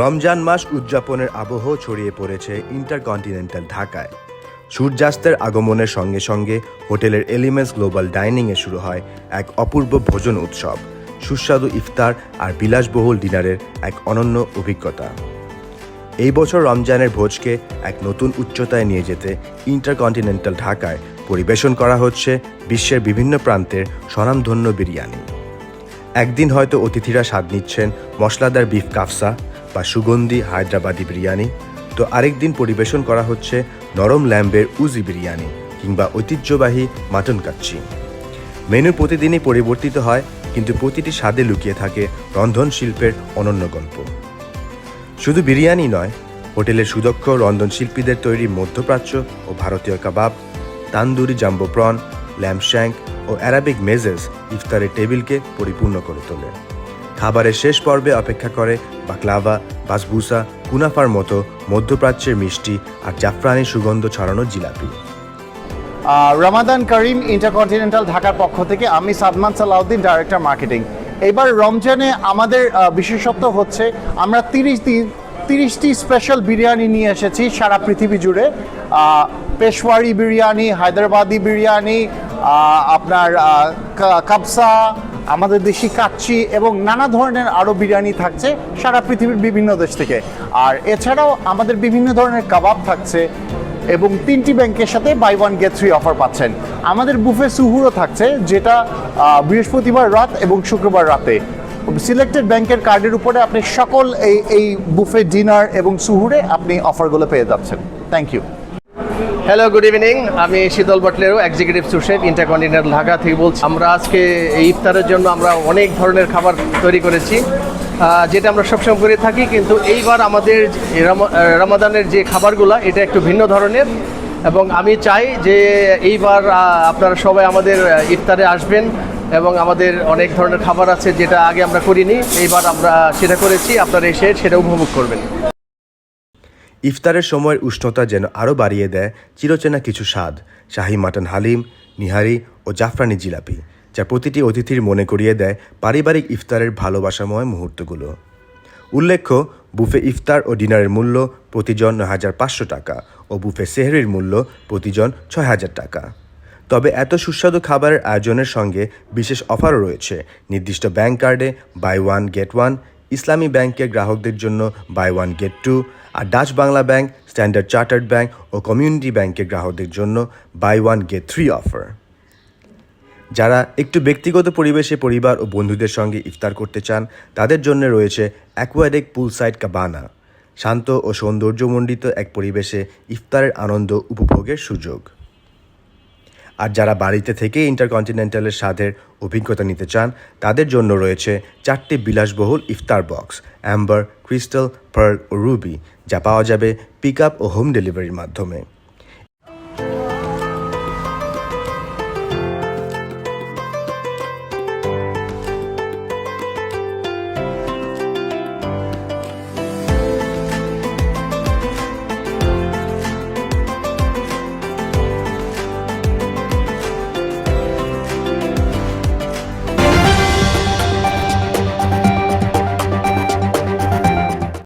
রমজান মাস উদযাপনের আবহ ছড়িয়ে পড়েছে ইন্টারকন্টিনেন্টাল ঢাকায়। সূর্যাস্তের আগমনের সঙ্গে সঙ্গে হোটেলের এলিমেন্টস গ্লোবাল ডাইনিংয়ে শুরু হয় এক অপূর্ব ভোজন উৎসব, সুস্বাদু ইফতার আর বিলাসবহুল ডিনারের এক অনন্য অভিজ্ঞতা। এই বছর রমজানের ভোজকে এক নতুন উচ্চতায় নিয়ে যেতে ইন্টারকন্টিনেন্টাল ঢাকায় পরিবেশন করা হচ্ছে বিশ্বের বিভিন্ন প্রান্তের স্বনামধন্য বিরিয়ানি। একদিন হয়তো অতিথিরা স্বাদ নিচ্ছেন মশলাদার বিফ কাফসা বা সুগন্ধি হায়দ্রাবাদি বিরিয়ানি, তো আরেকদিন পরিবেশন করা হচ্ছে নরম ল্যাম্বের উজি বিরিয়ানি কিংবা ঐতিহ্যবাহী মাটন কাচ্চি। মেনু প্রতিদিনই পরিবর্তিত হয়, কিন্তু প্রতিটি স্বাদে লুকিয়ে থাকে রন্ধন শিল্পের অনন্য গল্প। শুধু বিরিয়ানি নয়, হোটেলের সুদক্ষ রন্ধন শিল্পীদের তৈরি মধ্যপ্রাচ্য ও ভারতীয় কাবাব, tandoori jumbo prawn lamb shank ও অ্যারাবিক মেজেস ইফতারের টেবিলকে পরিপূর্ণ করে তোলে। খাবারের শেষ পর্বে অপেক্ষা করে বাকলাভা বাসবুসা কুনাফার মতো মধ্যপ্রাচ্যের মিষ্টি আর জাফরানি সুগন্ধ ছড়ানো জিলাপি। রমাদান করিম ইন্টারকন্টিনেন্টাল ঢাকার পক্ষ থেকে আমি সাদমান সালাউদ্দিন ডাইরেক্টর মার্কেটিং এবার রমজানে আমাদের বিশেষত্ব হচ্ছে আমরা তিরিশ দিন তিরিশটি স্পেশাল বিরিয়ানি নিয়ে এসেছি সারা পৃথিবী জুড়ে। পেশওয়ারি বিরিয়ানি হায়দ্রাবাদি বিরিয়ানি আপনার আহ, কা- কাবসা আমাদের দেশি কাচ্চি এবং নানা ধরনের আরও বিরিয়ানি থাকছে সারা পৃথিবীর বিভিন্ন দেশ থেকে। আর এছাড়াও আমাদের বিভিন্ন ধরনের কাবাব থাকছে এবং তিনটি ব্যাংকের সাথে buy one, get three offer পাচ্ছেন। আমাদের বুফে সুহুরও থাকছে, যেটা বৃহস্পতিবার রাত এবং শুক্রবার রাতে। সিলেক্টেড ব্যাংকের কার্ডের উপরে আপনি সকল এই এই বুফে ডিনার এবং সুহুরে আপনি অফারগুলো পেয়ে যাচ্ছেন। Thank you. Hello good evening আমি Shital বটলেরও executive sous chef InterContinental Dhaka থেকে বলছি। আমরা আজকে এই ইফতারের জন্য আমরা অনেক ধরনের খাবার তৈরি করেছি যেটা আমরা সবসময় করে থাকি, কিন্তু এইবার আমাদের রমাদানের যে খাবারগুলো, এটা একটু ভিন্ন ধরনের। এবং আমি চাই যে এইবার আপনারা সবাই আমাদের ইফতারে আসবেন এবং আমাদের অনেক ধরনের খাবার আছে যেটা আগে আমরা করিনি, এইবার আমরা সেটা করেছি, আপনারা এসে সেটা উপভোগ করবেন। ইফতারের সময়ের উষ্ণতা যেন আরও বাড়িয়ে দেয় চিরচেনা কিছু স্বাদ, শাহি মাটন হালিম, নিহারি ও জাফরানি জিলাপি, যা প্রতিটি অতিথির মনে করিয়ে দেয় পারিবারিক ইফতারের ভালোবাসাময় মুহূর্তগুলো। উল্লেখ্য, বুফে ইফতার ও ডিনারের মূল্য প্রতিজন নয় হাজার পাঁচশো টাকা ও বুফে সেহরির মূল্য প্রতিজন ছয় হাজার টাকা। তবে এত সুস্বাদু খাবারের আয়োজনের সঙ্গে বিশেষ অফারও রয়েছে। নির্দিষ্ট ব্যাংক কার্ডে বাই ওয়ান গেট ওয়ান, ইসলামী ব্যাংকের গ্রাহকদের জন্য বাই ওয়ান গেট টু আর Dutch Bangla bank Standard Chartered bank ও কমিউনিটি ব্যাংকের গ্রাহকদের জন্য buy one get three offer যারা একটু ব্যক্তিগত পরিবেশে পরিবার ও বন্ধুদের সঙ্গে ইফতার করতে চান, তাদের জন্য রয়েছে অ্যাকোয়াডেক পুলসাইড কাবানা শান্ত ও সৌন্দর্যমণ্ডিত এক পরিবেশে ইফতারের আনন্দ উপভোগের সুযোগ। আর যারা বাড়িতে থেকে ইন্টারকন্টিনেন্টালের স্বাদের অভিজ্ঞতা নিতে চান, তাদের জন্য রয়েছে চারটি বিলাসবহুল iftar box, amber, crystal, pearl ও রুবি, যা পাওয়া যাবে পিক আপ ও হোম ডেলিভারির মাধ্যমে।